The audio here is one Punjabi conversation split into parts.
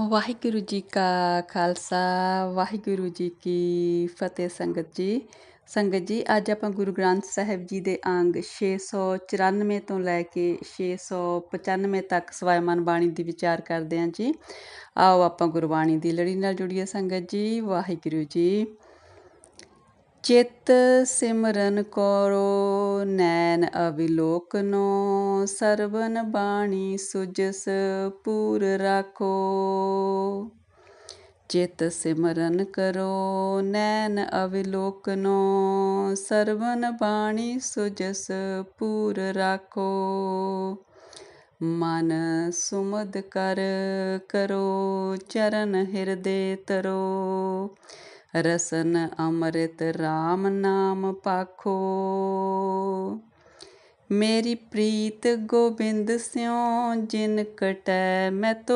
ਵਾਹਿਗੁਰੂ ਜੀ ਕਾ ਖਾਲਸਾ, ਵਾਹਿਗੁਰੂ ਜੀ ਕੀ ਫਤਿਹ ਸੰਗਤ ਜੀ। ਸੰਗਤ ਜੀ, ਅੱਜ ਆਪਾਂ ਗੁਰੂ ਗ੍ਰੰਥ ਸਾਹਿਬ ਜੀ ਦੇ ਅੰਗ 694 ਤੋਂ ਲੈ ਕੇ 695 ਤੱਕ ਸਵਾਇਮਾਨ ਬਾਣੀ ਦੀ ਵਿਚਾਰ ਕਰਦੇ ਹਾਂ ਜੀ। ਆਓ ਆਪਾਂ ਗੁਰਬਾਣੀ ਦੀ ਲੜੀ ਨਾਲ ਜੁੜੀਏ ਸੰਗਤ ਜੀ, ਵਾਹਿਗੁਰੂ ਜੀ। ਚਿਤ ਸਿਮਰਨ ਕਰੋ, ਨੈਣ ਅਵਿਲੋਕਨੋ ਸਰਵਨ ਬਾਣੀ ਸੁਜਸ ਪੂਰ ਰਾਖੋ। ਚਿਤ ਸਿਮਰਨ ਕਰੋ, ਨੈਣ ਅਵਿਲੋਕਨੋ ਸਰਵਨ ਬਾਣੀ ਸੁਜਸ ਪੂਰ ਰਾਖੋ। ਮਨ ਸੁਮਦ ਕਰ ਕਰੋ, ਚਰਨ ਹਿਰਦੇ ਤਰੋ। ਰਸਨ ਅੰਮ੍ਰਿਤ RAM ਨਾਮ ਪਾਖੋ। ਮੇਰੀ ਪ੍ਰੀਤ ਗੋਬਿੰਦ ਸਿਉ, ਜਿਨ ਕਟੈ ਮੈਂ ਤੋ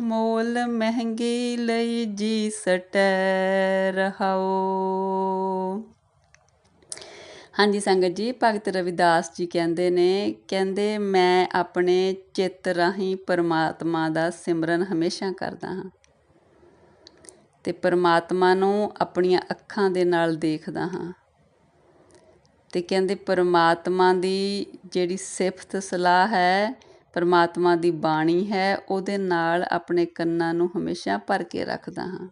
ਮੋਲ, ਮਹਿੰਗੀ ਲਈ ਜੀ ਸਟੈ ਰਹਾਓ ਹਾਂਜੀ ਸੰਗਤ ਜੀ, ਭਗਤ ਰਵਿਦਾਸ ਜੀ ਕਹਿੰਦੇ ਨੇ, ਕਹਿੰਦੇ ਮੈਂ ਆਪਣੇ ਚਿੱਤ ਰਾਹੀਂ ਪਰਮਾਤਮਾ ਦਾ ਸਿਮਰਨ ਹਮੇਸ਼ਾ ਕਰਦਾ ਹਾਂ। ਅਤੇ ਪਰਮਾਤਮਾ ਨੂੰ ਆਪਣੀਆਂ ਅੱਖਾਂ ਦੇ ਨਾਲ ਦੇਖਦਾ ਹਾਂ। ਤੇ ਕਹਿੰਦੇ ਪਰਮਾਤਮਾ ਦੀ ਜਿਹੜੀ ਸਿਫਤ ਸਲਾਹ ਹੈ, ਪਰਮਾਤਮਾ ਦੀ ਬਾਣੀ ਹੈ, ਉਹਦੇ ਨਾਲ ਆਪਣੇ ਕੰਨਾਂ ਨੂੰ ਹਮੇਸ਼ਾ ਭਰ ਕੇ ਰੱਖਦਾ ਹਾਂ।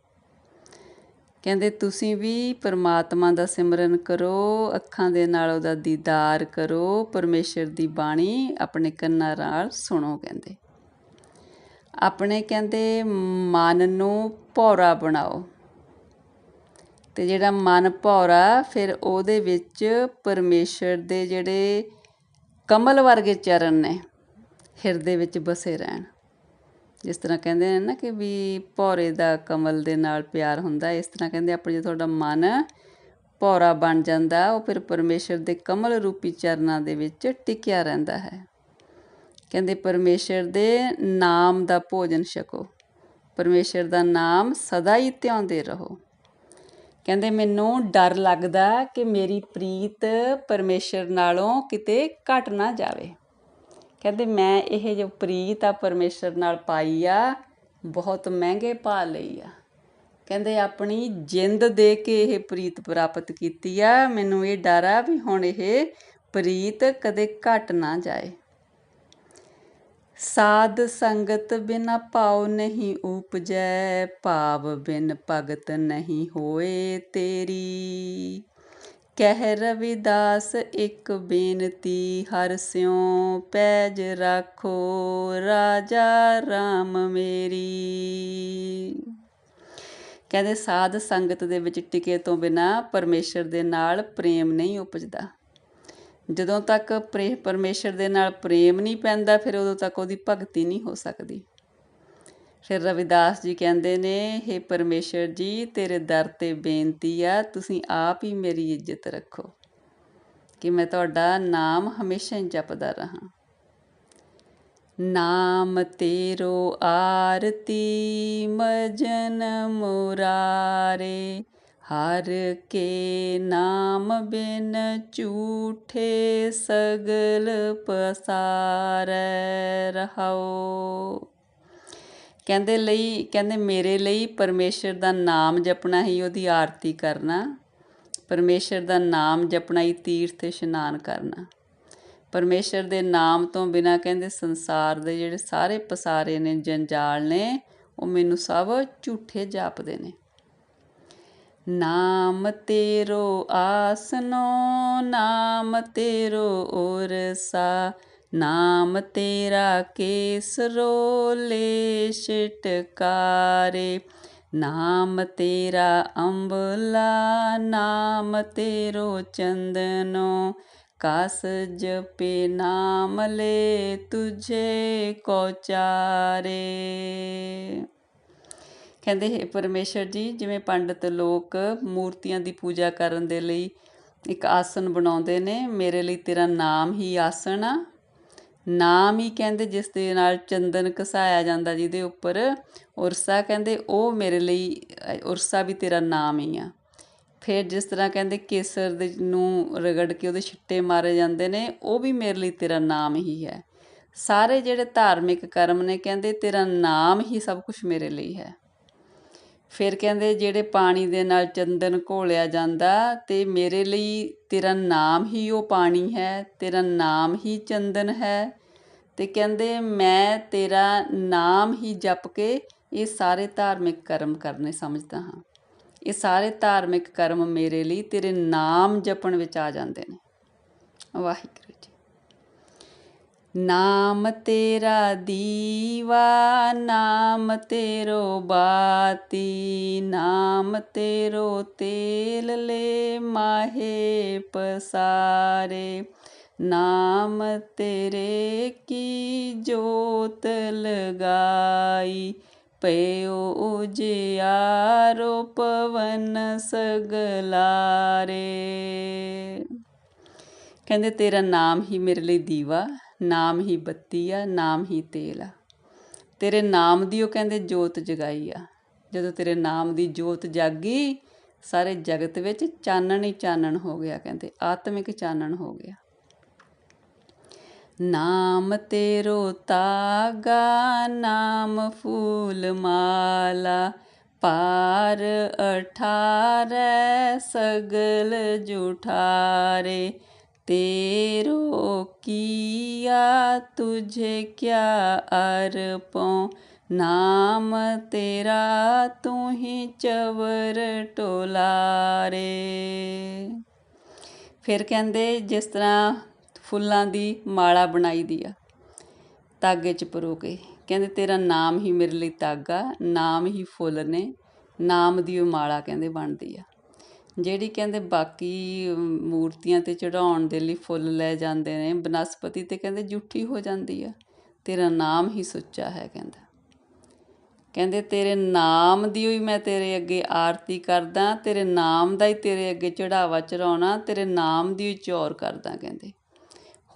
ਕਹਿੰਦੇ ਤੁਸੀਂ ਵੀ ਪਰਮਾਤਮਾ ਦਾ ਸਿਮਰਨ ਕਰੋ, ਅੱਖਾਂ ਦੇ ਨਾਲ ਉਹਦਾ ਦੀਦਾਰ ਕਰੋ, ਪਰਮੇਸ਼ਰ ਦੀ ਬਾਣੀ ਆਪਣੇ ਕੰਨਾਂ ਨਾਲ ਸੁਣੋ ਕਹਿੰਦੇ। ਆਪਣੇ ਕਹਿੰਦੇ ਮਨ ਨੂੰ ਭੌਰਾ ਬਣਾਓ। ਤੇ ਜਿਹੜਾ ਮਨ ਭੌਰਾ, ਫਿਰ ਉਹਦੇ ਵਿੱਚ ਪਰਮੇਸ਼ਰ ਦੇ ਜਿਹੜੇ ਕਮਲ ਵਰਗੇ ਚਰਨ ਨੇ, ਹਿਰਦੇ ਵਿੱਚ ਬਸੇ ਰਹਿਣ। ਜਿਸ ਤਰ੍ਹਾਂ ਕਹਿੰਦੇ ਨੇ ਨਾ ਕਿ ਵੀ ਭੌਰੇ ਦਾ ਕਮਲ ਦੇ ਨਾਲ ਪਿਆਰ ਹੁੰਦਾ, ਇਸ ਤਰ੍ਹਾਂ ਕਹਿੰਦੇ ਆਪਣੇ ਜੇ ਤੁਹਾਡਾ ਮਨ ਭੌਰਾ ਬਣ ਜਾਂਦਾ, ਉਹ ਫਿਰ ਪਰਮੇਸ਼ਰ ਦੇ ਕਮਲ ਰੂਪੀ ਚਰਨਾਂ ਦੇ ਵਿੱਚ ਟਿਕਿਆ ਰਹਿੰਦਾ ਹੈ। ਕਹਿੰਦੇ ਪਰਮੇਸ਼ਰ ਦੇ ਨਾਮ ਦਾ ਭੋਜਨ ਛਕੋ। ਪਰਮੇਸ਼ਰ ਦਾ ਨਾਮ ਸਦਾ ਹੀ ਧਿਆਉਂਦੇ ਰਹੋ। ਕਹਿੰਦੇ ਮੈਨੂੰ ਡਰ ਲੱਗਦਾ ਕਿ ਮੇਰੀ ਪ੍ਰੀਤ ਪਰਮੇਸ਼ਰ ਨਾਲੋਂ ਕਿਤੇ ਘਟ ਨਾ ਜਾਵੇ। ਕਹਿੰਦੇ ਮੈਂ ਇਹ ਜੋ ਪ੍ਰੀਤ ਆ ਪਰਮੇਸ਼ਰ ਨਾਲ ਪਾਈ ਆ, ਬਹੁਤ ਮਹਿੰਗੇ ਪਾ ਲਈ ਆ। ਕਹਿੰਦੇ ਆਪਣੀ ਜਿੰਦ ਦੇ ਕੇ ਇਹ ਪ੍ਰੀਤ ਪ੍ਰਾਪਤ ਕੀਤੀ ਆ, ਮੈਨੂੰ ਇਹ ਡਰ ਆ ਵੀ ਹੁਣ ਇਹ ਪ੍ਰੀਤ ਕਦੇ ਘਟ ਨਾ ਜਾਏ। ਸਾਧ ਸੰਗਤ ਬਿਨਾ ਪਾਉ ਨਹੀਂ ਉਪਜੈ, ਭਾਵ ਬਿਨ ਭਗਤ ਨਹੀਂ ਹੋਏ ਤੇਰੀ। ਕਹਿ ਰਵਿਦਾਸ ਇੱਕ ਬੇਨਤੀ, ਹਰ ਸਿਉ ਪੈਜ ਰੱਖੋ, ਰਾਜਾ RAM ਮੇਰੀ। ਕਹਿੰਦੇ ਸਾਧ ਸੰਗਤ ਦੇ ਵਿੱਚ ਟਿਕੇ ਤੋਂ ਬਿਨਾ ਪਰਮੇਸ਼ਰ ਦੇ ਨਾਲ ਪ੍ਰੇਮ ਨਹੀਂ ਉਪਜਦਾ। ਜਦੋਂ ਤੱਕ ਪਰਮੇਸ਼ਰ ਦੇ ਨਾਲ ਪ੍ਰੇਮ ਨਹੀਂ ਪੈਂਦਾ, ਫਿਰ ਉਦੋਂ ਤੱਕ ਉਹਦੀ ਭਗਤੀ ਨਹੀਂ ਹੋ ਸਕਦੀ। ਫਿਰ ਰਵਿਦਾਸ ਜੀ ਕਹਿੰਦੇ ਨੇ हे ਪਰਮੇਸ਼ਰ ਜੀ, ਤੇਰੇ ਦਰ ਤੇ ਬੇਨਤੀ ਆ, ਤੁਸੀਂ ਆਪ ਹੀ ਮੇਰੀ ਇੱਜ਼ਤ ਰੱਖੋ ਕਿ ਮੈਂ ਤੁਹਾਡਾ ਨਾਮ ਹਮੇਸ਼ਾ ਹੀ ਜਪਦਾ ਰਹਾ। ਨਾਮ ਤੇਰੋ ਆਰਤੀ, ਮਜਨ ਮੁਰਾਰੇ ਹਰ ਕੇ ਨਾਮ ਬਿਨ ਝੂਠੇ ਸਗਲ ਪਸਾਰੈ ਰਹਾਓ ਕਹਿੰਦੇ ਲਈ, ਕਹਿੰਦੇ ਮੇਰੇ ਲਈ ਪਰਮੇਸ਼ਰ ਦਾ ਨਾਮ ਜਪਣਾ ਹੀ ਉਹਦੀ ਆਰਤੀ ਕਰਨਾ। ਪਰਮੇਸ਼ਰ ਦਾ ਨਾਮ ਜਪਣਾ ਹੀ ਤੀਰਥ 'ਤੇ ਇਸ਼ਨਾਨ ਕਰਨਾ। ਪਰਮੇਸ਼ਰ ਦੇ ਨਾਮ ਤੋਂ ਬਿਨਾ ਕਹਿੰਦੇ ਸੰਸਾਰ ਦੇ ਜਿਹੜੇ ਸਾਰੇ ਪਸਾਰੇ ਨੇ, ਜੰਜਾਲ ਨੇ, ਉਹ ਮੈਨੂੰ ਸਭ ਝੂਠੇ ਜਾਪਦੇ ਨੇ। ਨਾਮ ਤੇਰੋ ਆਸਨੋ, ਨਾਮ ਤੇਰੋ ਉਰਸਾ ਨਾਮ ਤੇਰਾ ਕੇਸਰੋ ਲੇਸ਼ ਟਕਾਰੇ, ਨਾਮ ਤੇਰਾ ਅੰਬਲਾ, ਨਾਮ ਤੇਰੋ ਚੰਦਨੋ, ਕਾਸ ਜਪੇ ਨਾਮ ਲੈ ਤੁਝੇ ਕੋ ਚਾਰੇ ਕਹਿੰਦੇ ਹੈ ਪਰਮੇਸ਼ਰ ਜੀ, ਜਿਵੇਂ ਪੰਡਤ ਲੋਕ ਮੂਰਤੀਆਂ ਦੀ ਪੂਜਾ ਕਰਨ ਦੇ ਲਈ ਇੱਕ ਆਸਨ ਬਣਾਉਂਦੇ ਨੇ, ਮੇਰੇ ਲਈ ਤੇਰਾ ਨਾਮ ਹੀ ਆਸਨ ਆ। ਨਾਮ ਹੀ ਕਹਿੰਦੇ ਜਿਸ ਦੇ ਨਾਲ ਚੰਦਨ ਘਸਾਇਆ ਜਾਂਦਾ ਜਿਹਦੇ ਉੱਪਰ, ਉਰਸਾ ਕਹਿੰਦੇ ਉਹ ਮੇਰੇ ਲਈ, ਉਰਸਾ ਵੀ ਤੇਰਾ ਨਾਮ ਹੀ ਆ। ਫਿਰ ਜਿਸ ਤਰ੍ਹਾਂ ਕਹਿੰਦੇ ਕੇਸਰ ਦੇ ਨੂੰ ਰਗੜ ਕੇ ਉਹਦੇ ਛਿੱਟੇ ਮਾਰੇ ਜਾਂਦੇ ਨੇ, ਉਹ ਵੀ ਮੇਰੇ ਲਈ ਤੇਰਾ ਨਾਮ ਹੀ ਹੈ। ਸਾਰੇ ਜਿਹੜੇ ਧਾਰਮਿਕ ਕਰਮ ਨੇ ਕਹਿੰਦੇ ਤੇਰਾ ਨਾਮ ਹੀ ਸਭ ਕੁਝ ਮੇਰੇ ਲਈ ਹੈ। ਫਿਰ ਕਹਿੰਦੇ ਜਿਹੜੇ ਪਾਣੀ ਦੇ ਨਾਲ ਚੰਦਨ ਘੋਲਿਆ ਜਾਂਦਾ ਅਤੇ ਮੇਰੇ ਲਈ ਤੇਰਾ ਨਾਮ ਹੀ ਉਹ ਪਾਣੀ ਹੈ, ਤੇਰਾ ਨਾਮ ਹੀ ਚੰਦਨ ਹੈ। ਅਤੇ ਕਹਿੰਦੇ ਮੈਂ ਤੇਰਾ ਨਾਮ ਹੀ ਜਪ ਕੇ ਇਹ ਸਾਰੇ ਧਾਰਮਿਕ ਕਰਮ ਕਰਨੇ ਸਮਝਦਾ ਹਾਂ। ਇਹ ਸਾਰੇ ਧਾਰਮਿਕ ਕਰਮ ਮੇਰੇ ਲਈ ਤੇਰੇ ਨਾਮ ਜਪਣ ਵਿੱਚ ਆ ਜਾਂਦੇ ਨੇ। ਵਾਹਿਗੁਰੂ ਜੀ ਨਾਮ ਤੇਰਾ ਦੀਵਾ, ਨਾਮ ਤੇਰੋ ਬਾਤੀ, ਨਾਮ ਤੇਰੋ ਤੇਲ ਲੈ ਮਾਹੇ ਪਸਾਰੇ, ਨਾਮ ਤੇਰੇ ਕੀ ਜੋਤ ਲਗਾਈ, ਪਇਓ ਉਜਿਆਰੋ ਪਵਨ ਸਗਲਾਰੇ। ਕਹਿੰਦੇ ਤੇਰਾ ਨਾਮ ਹੀ ਮੇਰੇ ਲਈ ਦੀਵਾ ਨਾਮ ਹੀ ਬੱਤੀ ਆ, ਨਾਮ ਹੀ ਤੇਲ ਆ। ਤੇਰੇ ਨਾਮ ਦੀ ਉਹ ਕਹਿੰਦੇ ਜੋਤ ਜਗਾਈ ਆ। ਜਦੋਂ ਤੇਰੇ ਨਾਮ ਦੀ ਜੋਤ ਜਾਗੀ, ਸਾਰੇ ਜਗਤ ਵਿੱਚ ਚਾਨਣ ਹੀ ਚਾਨਣ ਹੋ ਗਿਆ ਕਹਿੰਦੇ, ਆਤਮਿਕ ਚਾਨਣ ਹੋ ਗਿਆ। ਨਾਮ ਤੇਰੋ ਤਾਗਾ, ਨਾਮ ਫੂਲ ਮਾਲਾ, ਪਾਰ ਅਠਾਰੈ ਸਗਲ ਜੁਠਾਰੇ। ਤੇਰੋ ਕੀਆ ਤੁਝੇ ਕਿਆ ਅਰਪੋਂ ਨਾਮ ਤੇਰਾ ਤੂੰ ਹੀ ਚਵਰ ਟੋਲਾਰੇ ਫਿਰ ਕਹਿੰਦੇ ਜਿਸ ਤਰ੍ਹਾਂ ਫੁੱਲਾਂ ਦੀ ਮਾਲਾ ਬਣਾਈ ਦੀ ਆ ਤਾਗੇ 'ਚ ਪਰੋ ਕੇ ਕਹਿੰਦੇ ਤੇਰਾ ਨਾਮ ਹੀ ਮੇਰੇ ਲਈ ਤਾਗਾ ਨਾਮ ਹੀ ਫੁੱਲ ਨੇ ਨਾਮ ਦੀ ਉਹ ਮਾਲਾ ਕਹਿੰਦੇ ਬਣਦੀ ਆ ਜਿਹੜੀ ਕਹਿੰਦੇ ਬਾਕੀ ਮੂਰਤੀਆਂ ਤੇ ਚੜਾਉਣ ਦੇ ਲਈ ਫੁੱਲ ਲੈ ਜਾਂਦੇ ਨੇ, ਬਨਸਪਤੀ ਤਾਂ ਕਹਿੰਦੇ ਜੂਠੀ ਹੋ ਜਾਂਦੀ ਆ। ਤੇਰਾ ਨਾਮ ਹੀ ਸੁੱਚਾ ਹੈ, ਕਹਿੰਦਾ। ਕਹਿੰਦੇ, ਤੇਰੇ ਨਾਮ ਦੀ ਹੋਈ ਮੈਂ ਤੇਰੇ ਅੱਗੇ ਆਰਤੀ ਕਰਦਾ, ਤੇਰੇ ਨਾਮ ਦਾ ਹੀ ਤੇਰੇ ਅੱਗੇ ਚੜਾਵਾ ਚੜਾਉਣਾ ਤੇਰੇ ਨਾਮ ਦੀ ਚੋਰ ਕਰਦਾ, ਕਹਿੰਦੇ।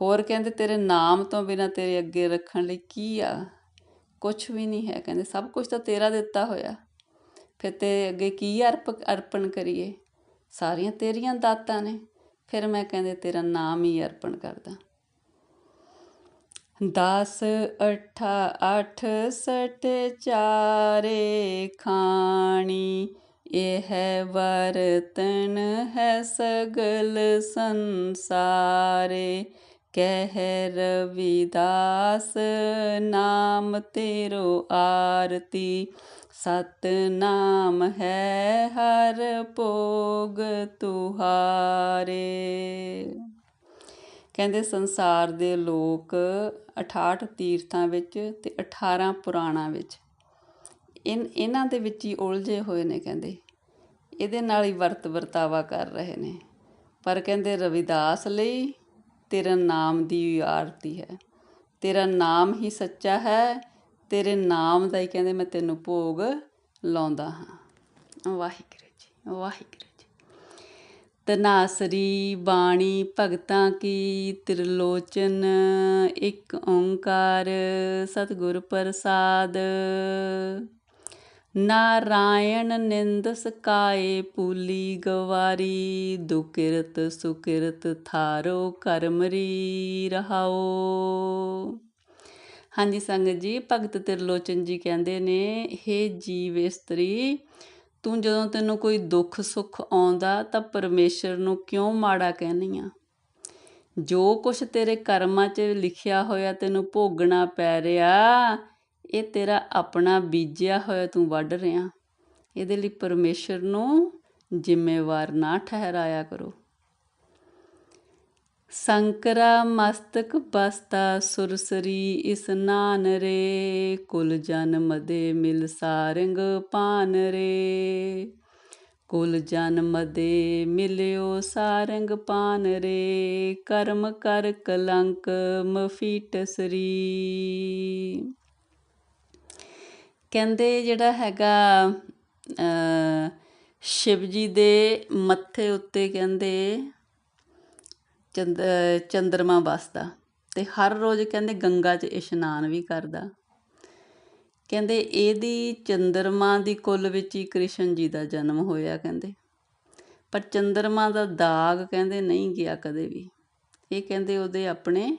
ਹੋਰ ਕਹਿੰਦੇ, ਤੇਰੇ ਨਾਮ ਤੋਂ ਬਿਨਾ ਤੇਰੇ ਅੱਗੇ ਰੱਖਣ ਲਈ ਕੀ ਆ? ਕੁਝ ਵੀ ਨਹੀਂ ਹੈ, ਕਹਿੰਦੇ। ਸਭ ਕੁਝ ਤਾਂ ਤੇਰਾ ਦਿੱਤਾ ਹੋਇਆ। ਫਿਰ ਤੇਰੇ ਅੱਗੇ ਕੀ ਅਰਪ, ਅਰਪਣ ਕਰੀਏ? ਸਾਰੀਆਂ ਤੇਰੀਆਂ ਦਾਤਾਂ ਨੇ, ਫਿਰ ਮੈਂ ਕਹਿੰਦੇ ਤੇਰਾ ਨਾਮ ਹੀ ਅਰਪਣ ਕਰਦਾ। 10 ਅਠਾ 8 ਸਟ ਚਾਰੇ, ਖਾਣੀ, ਇਹ ਹੈ ਵਰਤਨ ਹੈ ਸਗਲ ਸੰਸਾਰੇ। ਕਹਿ ਰਵਿਦਾਸ, ਨਾਮ ਤੇਰੋ ਆਰਤੀ ਸਤਨਾਮ ਹੈ ਹਰ ਭੋਗ ਤੁਹਾਰੇ। ਕਹਿੰਦੇ ਸੰਸਾਰ ਦੇ ਲੋਕ 68 ਤੀਰਥਾਂ ਵਿੱਚ ਤੇ 18 ਪੁਰਾਣਾਂ ਵਿੱਚ, ਇਨ, ਇਹਨਾਂ ਦੇ ਵਿੱਚ ਹੀ ਉਲਝੇ ਹੋਏ ਨੇ ਕਹਿੰਦੇ। ਇਹਦੇ ਨਾਲ ਹੀ ਵਰਤ ਵਰਤਾਵਾ ਕਰ ਰਹੇ ਨੇ। ਪਰ ਕਹਿੰਦੇ ਰਵਿਦਾਸ ਲਈ ਤੇਰਾ ਨਾਮ ਦੀ ਆਰਤੀ ਹੈ। ਤੇਰਾ ਨਾਮ ਹੀ ਸੱਚਾ ਹੈ ਤੇਰੇ ਨਾਮ ਦਾ ਹੀ ਕਹਿੰਦੇ ਮੈਂ ਤੈਨੂੰ ਭੋਗ ਲਾਉਂਦਾ ਹਾਂ। ਵਾਹਿਗੁਰੂ ਜੀ ਵਾਹਿਗੁਰੂ ਜੀ। ਤਨਾਸਰੀ ਬਾਣੀ, ਭਗਤਾਂ ਕੀ ਤ੍ਰਿਲੋਚਨ, ਇੱਕ ਓੰਕਾਰ, ਸਤਿਗੁਰ ਪ੍ਰਸਾਦ। ਨਾਰਾਇਣ ਨਿੰਦ ਸਕਾਏ ਪੂਲੀ ਗਵਾਰੀ, ਦੁਕਿਰਤ ਸੁਕਿਰਤ ਥਾਰੋ ਕਰਮਰੀ ਰਹਾਓ। ਹਾਂਜੀ ਸੰਗਤ ਜੀ, ਭਗਤ ਤਿਰਲੋਚਨ ਜੀ ਕਹਿੰਦੇ ਨੇ, ਹੇ ਜੀਵ ਇਸਤਰੀ, ਤੂੰ ਜਦੋਂ ਤੈਨੂੰ ਕੋਈ ਦੁੱਖ ਸੁੱਖ ਆਉਂਦਾ ਤਾਂ ਪਰਮੇਸ਼ਰ ਨੂੰ ਕਿਉਂ ਮਾੜਾ ਕਹਿਨੀ ਆ? ਜੋ ਕੁਛ ਤੇਰੇ ਕਰਮਾਂ 'ਚ ਲਿਖਿਆ ਹੋਇਆ ਤੈਨੂੰ ਭੋਗਣਾ ਪੈ ਰਿਹਾ, ਇਹ ਤੇਰਾ ਆਪਣਾ ਬੀਜਿਆ ਹੋਇਆ ਤੂੰ ਵੱਢ ਰਿਹਾ। ਇਹਦੇ ਲਈ ਪਰਮੇਸ਼ਰ ਨੂੰ ਜ਼ਿੰਮੇਵਾਰ ਨਾ ਠਹਿਰਾਇਆ ਕਰੋ। ਸੰਕਰਾ ਮਸਤਕ ਬਸਤਾ ਸੁਰਸਰੀ ਇਸਨਾਨ ਰੇ। ਕੁਲ ਜਨਮ ਦੇ ਮਿਲ ਸਾਰੰਗ ਪਾਨ ਰੇ। ਕੁਲ ਜਨਮ ਦੇ ਮਿਲਿਓ ਸਾਰੰਗ ਪਾਨ ਰੇ। ਕਰਮ ਕਰ ਕਲੰਕ ਮਫੀਟ ਸਰੀ। ਕਹਿੰਦੇ ਜਿਹੜਾ ਹੈਗਾ ਸ਼ਿਵ ਜੀ ਦੇ ਮੱਥੇ ਉੱਤੇ ਕਹਿੰਦੇ ਚੰਦ ਚੰਦਰਮਾ ਵਸਦਾ ਅਤੇ ਹਰ ਰੋਜ਼ ਕਹਿੰਦੇ ਗੰਗਾ 'ਚ ਇਸ਼ਨਾਨ ਵੀ ਕਰਦਾ। ਕਹਿੰਦੇ ਇਹਦੀ ਚੰਦਰਮਾ ਦੀ ਕੁੱਲ ਵਿੱਚ ਹੀ ਕ੍ਰਿਸ਼ਨ ਜੀ ਦਾ ਜਨਮ ਹੋਇਆ ਕਹਿੰਦੇ। ਪਰ ਚੰਦਰਮਾ ਦਾ ਦਾਗ ਕਹਿੰਦੇ ਨਹੀਂ ਗਿਆ ਕਦੇ ਵੀ। ਇਹ ਕਹਿੰਦੇ ਉਹਦੇ ਆਪਣੇ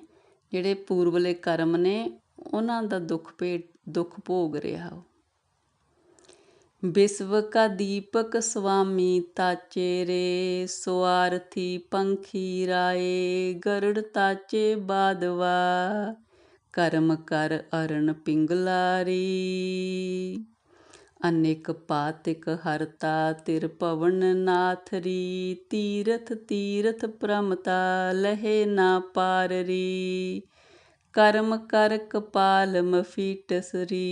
ਜਿਹੜੇ ਪੂਰਵਲੇ ਕਰਮ ਨੇ, ਉਹਨਾਂ ਦਾ ਦੁੱਖ ਭੇਟ ਦੁੱਖ ਭੋਗ ਰਿਹਾ ਉਹ। ਵਿਸ਼ਵ ਕਾ ਦੀਪਕ ਸੁਆਮੀ ਤਾਚੇ ਰੇ, ਸਵਾਰਥੀ ਪੰਖੀ ਰਾਏ, ਗਰੜ ਤਾਚੇ ਕਰਮ ਕਰ ਅਰਨ ਪਿੰਗਲਾਰੀ। ਅਨੇਕ ਪਾਤਿਕ ਹਰਤਾ ਤਿਰ ਪਵਨ ਨਾਥਰੀ, ਤੀਰਥ ਤੀਰਥ ਪ੍ਰਮਤਾ ਲਹੇ ਨਾ ਪਾਰਰੀ। ਕਰਮ ਕਰ ਕਪਾਲ ਮਫੀਟਸਰੀ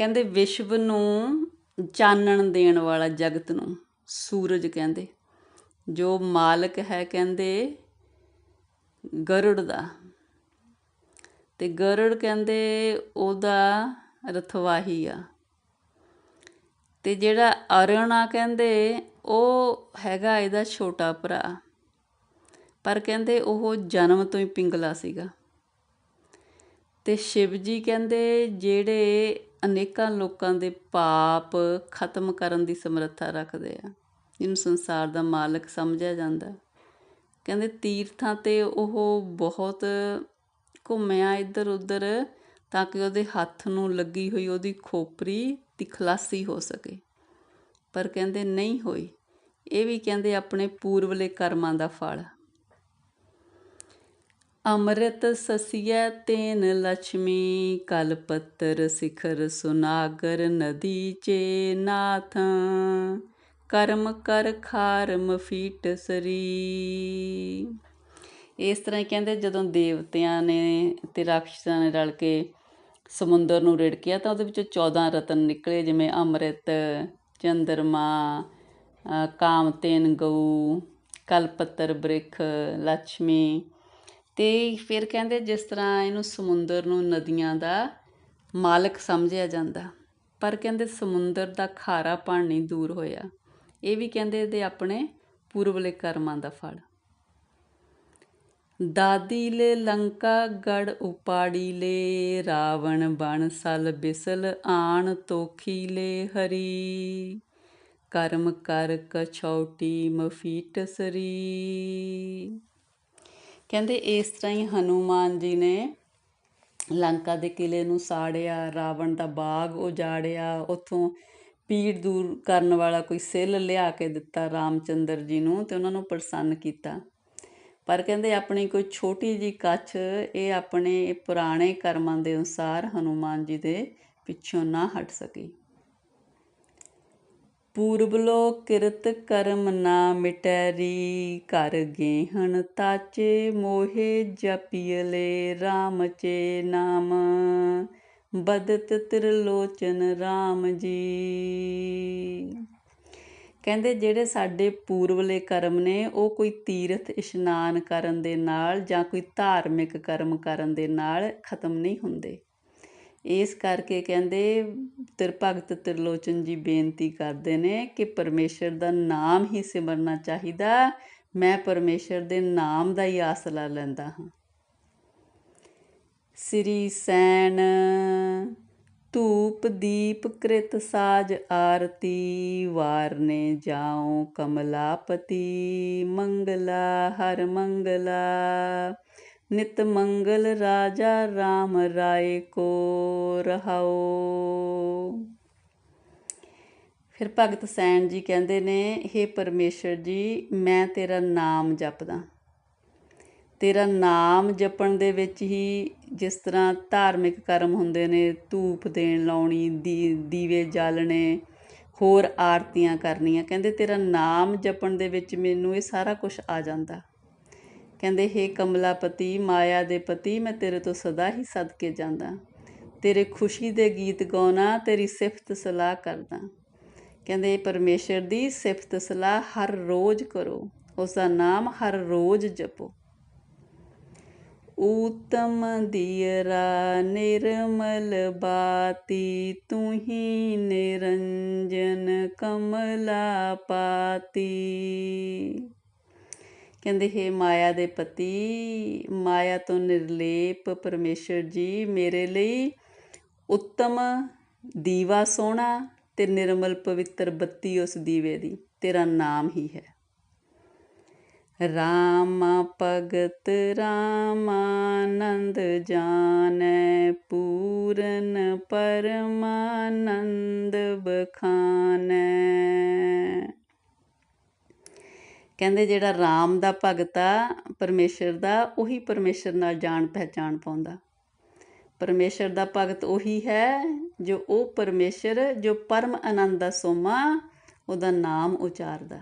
ਕਹਿੰਦੇ ਵਿਸ਼ਵ ਨੂੰ ਚਾਨਣ ਦੇਣ ਵਾਲਾ ਜਗਤ ਨੂੰ ਸੂਰਜ ਕਹਿੰਦੇ। ਜੋ ਮਾਲਕ ਹੈ ਕਹਿੰਦੇ ਗਰੜ ਦਾ। ਤੇ ਗਰੜ ਕਹਿੰਦੇ ਉਹਦਾ ਰਥਵਾਹੀ ਆ। ਤੇ ਜਿਹੜਾ ਅਰਣ ਆ ਕਹਿੰਦੇ ਉਹ ਹੈਗਾ ਇਹਦਾ ਛੋਟਾ ਭਰਾ। ਪਰ ਕਹਿੰਦੇ ਉਹ ਜਨਮ ਤੋਂ ਹੀ ਪਿੰਗਲਾ ਸੀਗਾ। ਤੇ ਸ਼ਿਵ ਜੀ ਕਹਿੰਦੇ ਜਿਹੜੇ ਅਨੇਕਾਂ ਲੋਕਾਂ ਦੇ ਪਾਪ ਖਤਮ ਕਰਨ ਦੀ ਸਮਰੱਥਾ ਰੱਖਦੇ ਆ। ਜਿਹਨੂੰ ਸੰਸਾਰ ਦਾ ਮਾਲਕ ਸਮਝਿਆ ਜਾਂਦਾ। ਕਹਿੰਦੇ ਤੀਰਥਾਂ ਤੇ ਉਹ ਬਹੁਤ ਘੁੰਮਿਆ ਇੱਧਰ ਉੱਧਰ ਤਾਂ ਕਿ ਉਹਦੇ ਹੱਥ ਨੂੰ ਲੱਗੀ ਹੋਈ ਉਹਦੀ ਖੋਪਰੀ ਦੀ ਖਲਾਸੀ ਹੋ ਸਕੇ। ਪਰ ਕਹਿੰਦੇ ਨਹੀਂ ਹੋਈ। ਇਹ ਵੀ ਕਹਿੰਦੇ ਆਪਣੇ ਪੂਰਵਲੇ ਕਰਮਾਂ ਦਾ ਫਲ। ਅੰਮ੍ਰਿਤ ਸਸਿਐ ਤੇਨ ਲక్ష్ਮੀ ਕਲਪੱਤਰ ਸਿਖਰ ਸੁਨਾਗਰ ਨਦੀ ਚੇ ਨਾਥ। ਕਰਮ ਕਰ ਖਾਰ ਫੀਟ ਸਰੀ। ਇਸ ਤਰ੍ਹਾਂ ਕਹਿੰਦੇ, ਜਦੋਂ ਦੇਵਤਿਆਂ ਨੇ ਤੇ ਰਾਖਸ਼ਾਂ ਨੇ ਰਲ ਕੇ ਸਮੁੰਦਰ ਨੂੰ ਰਿੜਕਿਆ ਤਾਂ ਉਹਦੇ ਵਿੱਚੋਂ 14 ਰਤਨ ਨਿਕਲੇ, ਜਿਵੇਂ ਅੰਮ੍ਰਿਤ, ਚੰਦਰਮਾ ਕਾਮਤੇਨ ਗਊ ਕਲਪੱਤਰ ਬ੍ਰਿਖ ਲక్ష్ਮੀ ਤੇ ਫਿਰ ਕਹਿੰਦੇ ਜਿਸ ਤਰ੍ਹਾਂ ਇਹਨੂੰ ਸਮੁੰਦਰ ਨੂੰ ਨਦੀਆਂ ਦਾ ਮਾਲਕ ਸਮਝਿਆ ਜਾਂਦਾ। ਪਰ ਕਹਿੰਦੇ ਸਮੁੰਦਰ ਦਾ ਖਾਰਾਪਣ ਨਹੀਂ ਦੂਰ ਹੋਇਆ। ਇਹ ਵੀ ਕਹਿੰਦੇ ਇਹਦੇ ਆਪਣੇ ਪੂਰਵਲੇ ਕਰਮਾਂ ਦਾ ਫਲ। ਦਾਦੀ ਲੈ ਲੰਕਾ ਗੜ ਉਪਾੜੀ ਲੈ, ਰਾਵਣ ਬਣ ਸਲ ਬਿਸਲ ਆਣ ਤੋਖੀ ਲੈ ਹਰੀ। ਕਰਮ ਕਰ ਕਛੌਟੀ ਮਫੀਟ ਸਰੀ। ਕਹਿੰਦੇ ਇਸ ਤਰ੍ਹਾਂ ਹੀ ਹਨੂਮਾਨ ਜੀ ਨੇ ਲੰਕਾ ਦੇ ਕਿਲੇ ਨੂੰ ਸਾੜਿਆ, ਰਾਵਣ ਦਾ ਬਾਗ ਉਜਾੜਿਆ, ਉਥੋਂ ਪੀੜ ਦੂਰ ਕਰਨ ਵਾਲਾ ਕੋਈ ਸਿੱਲ ਲਿਆ ਕੇ ਦਿੱਤਾ ਰਾਮਚੰਦਰ ਜੀ ਨੂੰ ਤੇ ਉਹਨਾਂ ਨੂੰ ਪ੍ਰਸੰਨ ਕੀਤਾ। ਪਰ ਕਹਿੰਦੇ ਆਪਣੀ ਕੋਈ ਛੋਟੀ ਜੀ ਕੱਛ, ਇਹ ਆਪਣੇ ਪੁਰਾਣੇ ਕਰਮਾਂ ਦੇ ਅਨੁਸਾਰ ਹਨੂਮਾਨ ਜੀ ਦੇ ਪਿੱਛੋਂ ਨਾ ਹਟ ਸਕੀ। ਪੂਰਬਲੋ ਕਿਰਤ ਕਰਮ ਨਾ ਮਿਟੈਰੀ ਕਰ ਗੇਹਣ ਤਾਚੇ ਮੋਹੇ ਜਪੀਲੇ RAM ਚੇ ਨਾਮ। ਬਦਤ ਤ੍ਰਿਲੋਚਨ RAM ਜੀ। ਕਹਿੰਦੇ ਜਿਹੜੇ ਸਾਡੇ ਪੂਰਵਲੇ ਕਰਮ ਨੇ, ਉਹ ਕੋਈ ਤੀਰਥ ਇਸ਼ਨਾਨ ਕਰਨ ਦੇ ਨਾਲ ਜਾਂ ਕੋਈ ਧਾਰਮਿਕ ਕਰਮ ਕਰਨ ਦੇ ਨਾਲ ਖਤਮ ਨਹੀਂ ਹੁੰਦੇ। ਇਸ ਕਰਕੇ ਕਹਿੰਦੇ ਤੇਰ ਭਗਤ ਤ੍ਰਿਲੋਚਨ ਜੀ ਬੇਨਤੀ ਕਰਦੇ ਨੇ ਕਿ ਪਰਮੇਸ਼ਰ ਦਾ ਨਾਮ ਹੀ ਸਿਮਰਨਾ ਚਾਹੀਦਾ। ਮੈਂ ਪਰਮੇਸ਼ਰ ਦੇ ਨਾਮ ਦਾ ਹੀ ਆਸਰਾ ਲੈਂਦਾ ਹਾਂ। ਸ੍ਰੀ ਸੈਣ ਧੂਪ ਦੀਪ ਕ੍ਰਿਤ ਸਾਜ ਆਰਤੀ ਵਾਰਨੇ ਜਾਉ ਕਮਲਾਪਤੀ, ਮੰਗਲਾ ਹਰ ਮੰਗਲਾ। ਨਿਤ ਮੰਗਲ ਰਾਜਾ RAM ਰਾਏ ਕੋ ਰਹਾਓ। ਫਿਰ ਭਗਤ ਸੈਣ ਜੀ ਕਹਿੰਦੇ ਨੇ हे ਪਰਮੇਸ਼ਰ ਜੀ, ਮੈਂ ਤੇਰਾ ਨਾਮ ਜਪਦਾ। ਤੇਰਾ ਨਾਮ ਜਪਣ ਦੇ ਵਿੱਚ ਹੀ ਜਿਸ ਤਰ੍ਹਾਂ ਧਾਰਮਿਕ ਕਰਮ ਹੁੰਦੇ ਨੇ, ਧੂਪ ਦੇਣ ਲਾਉਣੀ, ਦੀ, ਦੀਵੇ ਜਾਲਣੇ, ਹੋਰ ਆਰਤੀਆਂ ਕਰਨੀਆਂ, ਕਹਿੰਦੇ ਤੇਰਾ ਨਾਮ ਜਪਣ ਦੇ ਵਿੱਚ ਮੈਨੂੰ ਇਹ ਸਾਰਾ ਕੁਝ ਆ ਜਾਂਦਾ। ਕਹਿੰਦੇ, ਹੇ ਕਮਲਾਪਤੀ ਮਾਇਆ ਦੇ ਪਤੀ, ਮੈਂ ਤੇਰੇ ਤੋਂ ਸਦਾ ਹੀ ਸਦਕੇ ਜਾਂਦਾ। ਤੇਰੇ ਖੁਸ਼ੀ ਦੇ ਗੀਤ ਗਾਉਣਾ, ਤੇਰੀ ਸਿਫਤ ਸਲਾਹ ਕਰਦਾ। ਕਹਿੰਦੇ, ਪਰਮੇਸ਼ਰ ਦੀ ਸਿਫਤ ਸਲਾਹ ਹਰ ਰੋਜ਼ ਕਰੋ। ਉਸ ਦਾ ਨਾਮ ਹਰ ਰੋਜ਼ ਜਪੋ। ਉਤਮ ਦੀਰਾ ਨਿਰਮਲ ਬਾਤੀ, ਤੂੰ ਹੀ ਨਿਰੰਜਨ ਕਮਲਾ ਪਾਤੀ। ਕਹਿੰਦੇ, ਹੇ ਮਾਇਆ ਦੇ ਪਤੀ, ਮਾਇਆ ਤੋਂ ਨਿਰਲੇਪ ਪਰਮੇਸ਼ਰ ਜੀ, ਮੇਰੇ ਲਈ ਉੱਤਮ ਦੀਵਾ ਸੋਹਣਾ ਤੇ ਨਿਰਮਲ ਪਵਿੱਤਰ ਬੱਤੀ ਉਸ ਦੀਵੇ ਦੀ, ਤੇਰਾ ਨਾਮ ਹੀ ਹੈ। ਰਾਮ ਭਗਤ ਰਾਮਾਨੰਦ ਜਾਣੈ, ਪੂਰਨ ਪਰਮਾਨੰਦ ਬਖਾਨੈ। ਕਹਿੰਦੇ ਜਿਹੜਾ ਰਾਮ ਦਾ ਭਗਤ ਆ, ਪਰਮੇਸ਼ਰ ਦਾ, ਉਹੀ ਪਰਮੇਸ਼ਰ ਨਾਲ ਜਾਣ ਪਹਿਚਾਣ ਪਾਉਂਦਾ। ਪਰਮੇਸ਼ਰ ਦਾ ਭਗਤ ਉਹੀ ਹੈ ਜੋ ਉਹ ਪਰਮੇਸ਼ਰ, ਜੋ ਪਰਮ ਆਨੰਦ ਦਾ ਸੋਮਾ, ਉਹਦਾ ਨਾਮ ਉਚਾਰਦਾ।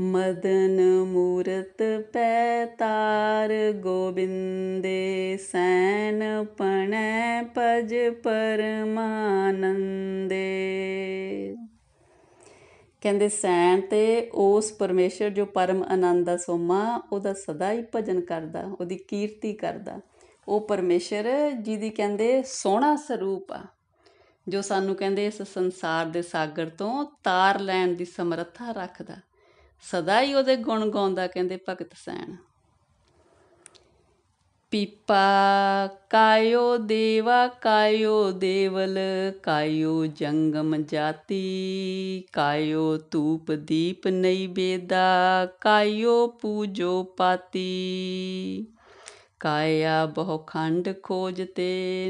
ਮਦਨ ਮੂਰਤ ਪੈ ਤਾਰ ਗੋਬਿੰਦੇ ਸੈਨ ਪਣੈ ਪਜ ਪਰਮਾਨੰਦੇ। ਕਹਿੰਦੇ ਸੈਣ ਤੇ ਉਸ ਪਰਮੇਸ਼ਰ ਜੋ ਪਰਮ ਆਨੰਦ ਦਾ ਸੋਮਾ, ਉਹਦਾ ਸਦਾ ਹੀ ਭਜਨ ਕਰਦਾ, ਉਹਦੀ ਕੀਰਤੀ ਕਰਦਾ। ਉਹ ਪਰਮੇਸ਼ਰ ਜਿਹਦੀ ਕਹਿੰਦੇ ਸੋਹਣਾ ਸਰੂਪ ਆ, ਜੋ ਸਾਨੂੰ ਕਹਿੰਦੇ ਇਸ ਸੰਸਾਰ ਦੇ ਸਾਗਰ ਤੋਂ ਤਾਰ ਲੈਣ ਦੀ ਸਮਰੱਥਾ ਰੱਖਦਾ। ਸਦਾ ਹੀ ਉਹਦੇ ਗੁਣ ਗਾਉਂਦਾ ਕਹਿੰਦੇ ਭਗਤ ਸੈਣ। ਪੀਪਾ, ਕਾਇਓ ਦੇਵਾ, ਕਾਇਓ ਦੇਵਲ, ਕਾਇਓ ਜੰਗਮ ਜਾਤੀ, ਕਾਇਓ ਤੂਪ ਦੀਪ ਨਈ ਨੈਵੇਦਾ ਕਾਇਓ ਪੂਜੋ ਪਾਤੀ। ਕਾਇਆ ਬਹੁ ਖੰਡ ਖੋਜ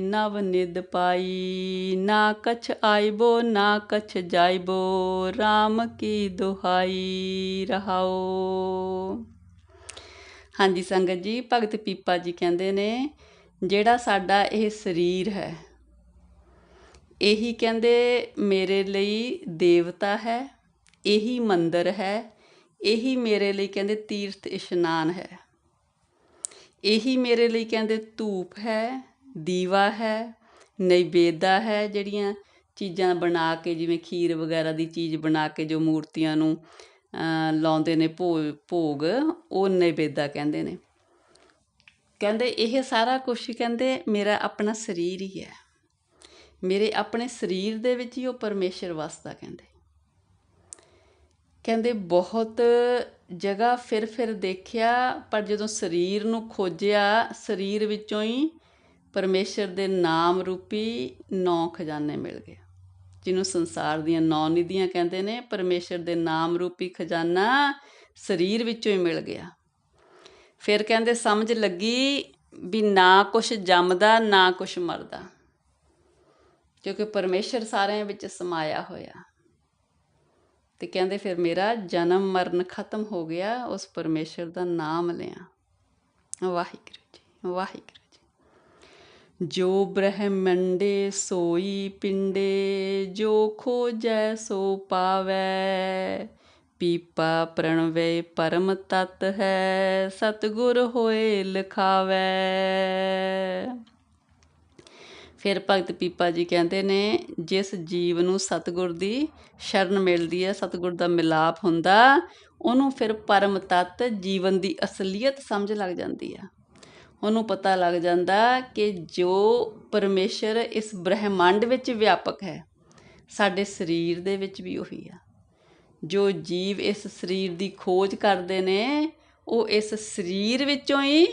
ਨਵ ਨਿਦ ਪਾਈ, ਨਾ ਕਛ ਆਇਬੋ ਨਾ ਕਛ ਜਾਇਬੋ RAM ਕੀ ਦੁਹਾਈ ਰਹਾਓ। ਹਾਂਜੀ ਸੰਗਤ ਜੀ, ਭਗਤ ਪੀਪਾ ਜੀ ਕਹਿੰਦੇ ਨੇ, ਜਿਹੜਾ ਸਾਡਾ ਇਹ ਸਰੀਰ ਹੈ, ਇਹੀ ਕਹਿੰਦੇ ਮੇਰੇ ਲਈ ਦੇਵਤਾ ਹੈ, ਇਹੀ ਮੰਦਰ ਹੈ, ਇਹੀ ਮੇਰੇ ਲਈ ਕਹਿੰਦੇ ਤੀਰਥ ਇਸ਼ਨਾਨ ਹੈ, ਇਹੀ ਮੇਰੇ ਲਈ ਕਹਿੰਦੇ ਧੂਪ ਹੈ, ਦੀਵਾ ਹੈ, ਨੈਵੇਦਾ ਹੈ, ਜਿਹੜੀਆਂ ਚੀਜ਼ਾਂ ਬਣਾ ਕੇ ਜਿਵੇਂ ਖੀਰ ਵਗੈਰਾ ਦੀ ਚੀਜ਼ ਬਣਾ ਕੇ ਜੋ ਮੂਰਤੀਆਂ ਨੂੰ ਲਾਉਂਦੇ ਨੇ ਭੋਗ, ਉਹ ਨੈਵੇਦਾ ਕਹਿੰਦੇ ਨੇ। ਕਹਿੰਦੇ ਇਹ ਸਾਰਾ ਕੁਝ ਕਹਿੰਦੇ ਮੇਰਾ ਆਪਣਾ ਸਰੀਰ ਹੀ ਹੈ। ਮੇਰੇ ਆਪਣੇ ਸਰੀਰ ਦੇ ਵਿੱਚ ਹੀ ਉਹ ਪਰਮੇਸ਼ਰ ਵਸਦਾ ਕਹਿੰਦੇ। ਕਹਿੰਦੇ ਬਹੁਤ ਜਗ੍ਹਾ ਫਿਰ ਫਿਰ ਦੇਖਿਆ, ਪਰ ਜਦੋਂ ਸਰੀਰ ਨੂੰ ਖੋਜਿਆ, ਸਰੀਰ ਵਿੱਚੋਂ ਹੀ ਪਰਮੇਸ਼ਰ ਦੇ ਨਾਮ ਰੂਪੀ ਨੌ ਖਜ਼ਾਨੇ ਮਿਲ ਗਏ। ਜਿਹਨੂੰ ਸੰਸਾਰ ਦੀਆਂ ਨੌ ਨਿਧੀਆਂ ਕਹਿੰਦੇ ਨੇ, ਪਰਮੇਸ਼ਰ ਦੇ ਨਾਮ ਰੂਪੀ ਖਜ਼ਾਨਾ ਸਰੀਰ ਵਿੱਚੋਂ ਹੀ ਮਿਲ ਗਿਆ। ਫਿਰ ਕਹਿੰਦੇ, ਸਮਝ ਲੱਗੀ ਵੀ ਨਾ ਕੁਛ ਜੰਮਦਾ, ਨਾ ਕੁਛ ਮਰਦਾ, ਕਿਉਂਕਿ ਪਰਮੇਸ਼ਰ ਸਾਰਿਆਂ ਵਿੱਚ ਸਮਾਇਆ ਹੋਇਆ। ਤੇ ਕਹਿੰਦੇ, ਫਿਰ ਮੇਰਾ ਜਨਮ ਮਰਨ ਖਤਮ ਹੋ ਗਿਆ, ਉਸ ਪਰਮੇਸ਼ਰ ਦਾ ਨਾਮ ਲਿਆ। ਵਾਹਿਗੁਰੂ ਜੀ, ਵਾਹਿਗੁਰੂ। ਜੋ ਬ੍ਰਹਮੰਡੇ ਸੋਈ ਪਿੰਡੇ, ਜੋ ਖੋਜੈ ਸੋ ਪਾਵੈ। ਪੀਪਾ ਪ੍ਰਣਵੇ ਪਰਮ ਤਤ ਹੈ, ਸਤਗੁਰ ਹੋਏ ਲਖਾਵੈ। ਫਿਰ ਭਗਤ ਪੀਪਾ ਜੀ ਕਹਿੰਦੇ ਨੇ, ਜਿਸ ਜੀਵ ਨੂੰ ਸਤਗੁਰ ਦੀ ਸ਼ਰਨ ਮਿਲਦੀ ਹੈ, ਸਤਗੁਰ ਦਾ ਮਿਲਾਪ ਹੁੰਦਾ, ਉਹਨੂੰ ਫਿਰ ਪਰਮ ਤਤ ਜੀਵਨ ਦੀ ਅਸਲੀਅਤ ਸਮਝ ਲੱਗ ਜਾਂਦੀ ਆ। ਉਹਨੂੰ ਪਤਾ ਲੱਗ ਜਾਂਦਾ ਕਿ ਜੋ ਪਰਮੇਸ਼ਰ ਇਸ ਬ੍ਰਹਿਮੰਡ ਵਿੱਚ ਵਿਆਪਕ ਹੈ, ਸਾਡੇ ਸਰੀਰ ਦੇ ਵਿੱਚ ਵੀ ਉਹੀ ਆ। ਜੋ ਜੀਵ ਇਸ ਸਰੀਰ ਦੀ ਖੋਜ ਕਰਦੇ ਨੇ, ਉਹ ਇਸ ਸਰੀਰ ਵਿੱਚੋਂ ਹੀ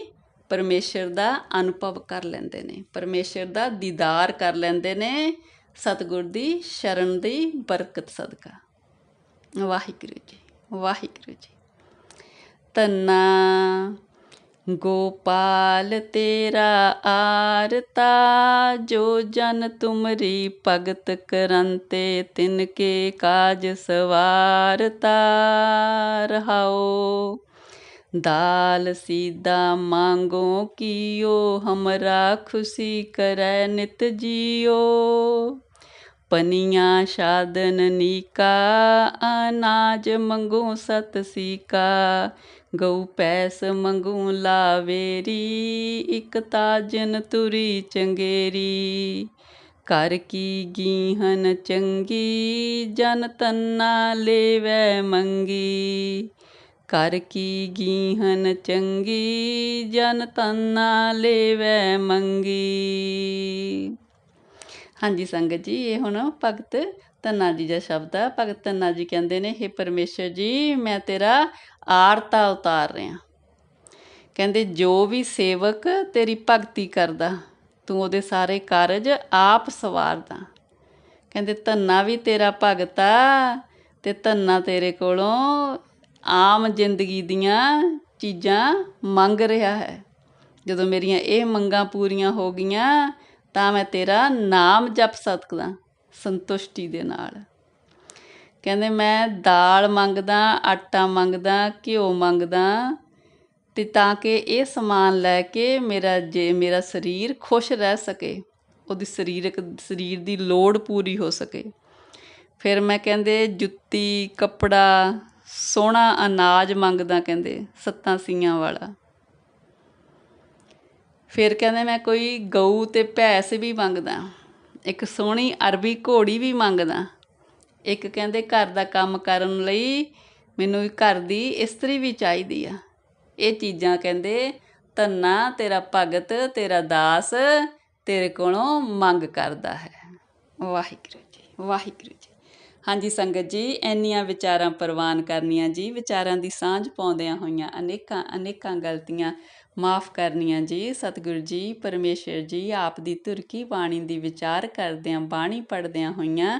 ਪਰਮੇਸ਼ਰ ਦਾ ਅਨੁਭਵ ਕਰ ਲੈਂਦੇ ਨੇ, ਪਰਮੇਸ਼ਰ ਦਾ ਦੀਦਾਰ ਕਰ ਲੈਂਦੇ ਨੇ, ਸਤਿਗੁਰ ਦੀ ਸ਼ਰਨ ਦੀ ਬਰਕਤ ਸਦਕਾ। ਵਾਹਿਗੁਰੂ ਜੀ ਵਾਹਿਗੁਰੂ ਜੀ। ਤੰਨਾ ਗੋਪਾਲ ਤੇਰਾ ਆਰਤਾ ਜੋ ਜਨ ਤੁਮਰੀ ਭਗਤ ਕਰੰਤੇ ਤਿਨ ਕੇ ਕਾਜ ਸਵਾਰਤਾ ਰਹਾਓ दाल सीधा मांगो कियो हमरा खुशी करे नित जियो पनिया साधन नीका अनाज मंगू सत सीका ਗਉ ਪੈਸ ਮੰਗੂ ਲਾਵੇਰੀ, ਇਕ ਤਾਜਨ ਤੁਰੀ ਚੰਗੇਰੀ। ਕਰ ਕੀ ਗੀਹਨ ਚੰਗੀ, ਜਨ ਤੰਨਾ ਲੈਵੈ ਮੰਗੀ। ਕਰ ਕੀ ਗੀਹਨ ਚੰਗੀ, ਜਨ ਤੰਨਾ ਲੈਵੈ ਮੰਗੀ। ਹਾਂਜੀ ਸੰਗਤ ਜੀ, ਇਹ ਹੁਣ ਭਗਤ ਤੰਨਾ ਜੀ ਦਾ ਸ਼ਬਦ ਆ। ਭਗਤ ਤੰਨਾ ਜੀ ਕਹਿੰਦੇ ਨੇ हे ਪਰਮੇਸ਼ਰ ਜੀ, ਮੈਂ ਤੇਰਾ ਆਰਤਾ ਉਤਾਰ ਰਿਹਾ। ਕਹਿੰਦੇ, ਜੋ ਵੀ ਸੇਵਕ ਤੇਰੀ ਭਗਤੀ ਕਰਦਾ, ਤੂੰ ਉਹਦੇ ਸਾਰੇ ਕਾਰਜ ਆਪ ਸਵਾਰਦਾ। ਕਹਿੰਦੇ, ਧੰਨਾ ਵੀ ਤੇਰਾ ਭਗਤਾ ਤੇ ਧੰਨਾ ਤੇਰੇ ਕੋਲੋਂ ਆਮ ਜ਼ਿੰਦਗੀ ਦੀਆਂ ਚੀਜ਼ਾਂ ਮੰਗ ਰਿਹਾ ਹੈ। ਜਦੋਂ ਮੇਰੀਆਂ ਇਹ ਮੰਗਾਂ ਪੂਰੀਆਂ ਹੋ ਗਈਆਂ, ਤਾਂ ਮੈਂ ਤੇਰਾ ਨਾਮ ਜਪ ਸਕਦਾ ਸੰਤੁਸ਼ਟੀ ਦੇ ਨਾਲ। ਕਹਿੰਦੇ ਮੈਂ ਦਾਲ ਮੰਗਦਾ, ਆਟਾ ਮੰਗਦਾ, ਘਿਓ ਮੰਗਦਾ ਅਤੇ ਤਾਂ ਕਿ ਇਹ ਸਮਾਨ ਲੈ ਕੇ ਮੇਰਾ ਜੇ ਮੇਰਾ ਸਰੀਰ ਖੁਸ਼ ਰਹਿ ਸਕੇ, ਉਹਦੀ ਸਰੀਰਕ ਸਰੀਰ ਦੀ ਲੋੜ ਪੂਰੀ ਹੋ ਸਕੇ। ਫਿਰ ਮੈਂ ਕਹਿੰਦੇ ਜੁੱਤੀ, ਕੱਪੜਾ, ਸੋਹਣਾ ਅਨਾਜ ਮੰਗਦਾ ਕਹਿੰਦੇ, ਸੱਤਾਂ ਸੀਆਂ ਵਾਲਾ। ਫਿਰ ਕਹਿੰਦੇ ਮੈਂ ਕੋਈ ਗਊ ਤੇ ਭੈਂਸ ਵੀ ਮੰਗਦਾ, ਇੱਕ ਸੋਹਣੀ ਅਰਬੀ ਘੋੜੀ ਵੀ ਮੰਗਦਾ। ਇੱਕ ਕਹਿੰਦੇ ਘਰ ਦਾ ਕੰਮ ਕਰਨ ਲਈ ਮੈਨੂੰ ਘਰ ਦੀ ਇਸਤਰੀ ਵੀ ਚਾਹੀਦੀ ਆ। ਇਹ ਚੀਜ਼ਾਂ ਕਹਿੰਦੇ, ਧੰਨਾ ਤੇਰਾ ਭਗਤ, ਤੇਰਾ ਦਾਸ ਤੇਰੇ ਕੋਲੋਂ ਮੰਗ ਕਰਦਾ ਹੈ। ਵਾਹਿਗੁਰੂ ਜੀ ਵਾਹਿਗੁਰੂ ਜੀ। ਹਾਂਜੀ ਸੰਗਤ ਜੀ, ਇੰਨੀਆਂ ਵਿਚਾਰਾਂ ਪ੍ਰਵਾਨ ਕਰਨੀਆਂ ਜੀ, ਵਿਚਾਰਾਂ ਦੀ ਸਾਂਝ ਪਾਉਂਦਿਆਂ ਹੋਈਆਂ ਅਨੇਕਾਂ ਅਨੇਕਾਂ ਗਲਤੀਆਂ ਮਾਫ ਕਰਨੀਆਂ ਜੀ। ਸਤਿਗੁਰੂ ਜੀ, ਪਰਮੇਸ਼ਰ ਜੀ, ਆਪ ਦੀ ਤੁਰਕੀ ਬਾਣੀ ਦੀ ਵਿਚਾਰ ਕਰਦਿਆਂ, ਬਾਣੀ ਪੜਦਿਆਂ ਹੋਈਆਂ